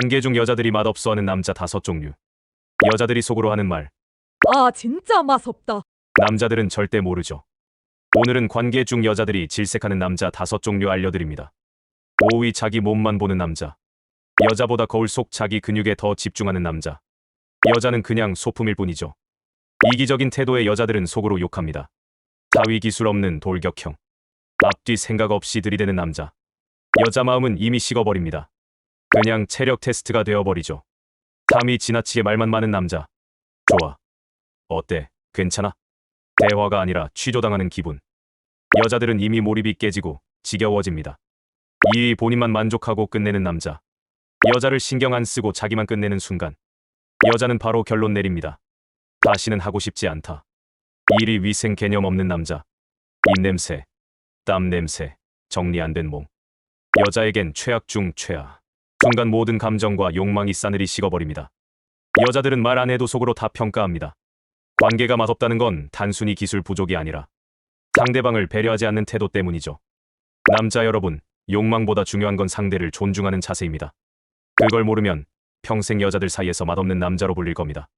관계 중 여자들이 맛없어 하는 남자 다섯 종류. 여자들이 속으로 하는 말, 아, 진짜 맛없다. 남자들은 절대 모르죠. 오늘은 관계 중 여자들이 질색하는 남자 다섯 종류 알려드립니다. 5위 자기 몸만 보는 남자. 여자보다 거울 속 자기 근육에 더 집중하는 남자. 여자는 그냥 소품일 뿐이죠. 이기적인 태도의 여자들은 속으로 욕합니다. 자위 기술 없는 돌격형. 앞뒤 생각 없이 들이대는 남자. 여자 마음은 이미 식어버립니다. 그냥 체력 테스트가 되어버리죠. 잠이 지나치게 말만 많은 남자. 좋아. 어때? 괜찮아? 대화가 아니라 취조당하는 기분. 여자들은 이미 몰입이 깨지고 지겨워집니다. 이 본인만 만족하고 끝내는 남자. 여자를 신경 안 쓰고 자기만 끝내는 순간. 여자는 바로 결론 내립니다. 다시는 하고 싶지 않다. 일이 위생 개념 없는 남자. 입냄새, 땀 냄새, 정리 안 된 몸. 여자에겐 최악 중 최악. 순간 모든 감정과 욕망이 싸늘히 식어버립니다. 여자들은 말 안 해도 속으로 다 평가합니다. 관계가 맛없다는 건 단순히 기술 부족이 아니라 상대방을 배려하지 않는 태도 때문이죠. 남자 여러분, 욕망보다 중요한 건 상대를 존중하는 자세입니다. 그걸 모르면 평생 여자들 사이에서 맛없는 남자로 불릴 겁니다.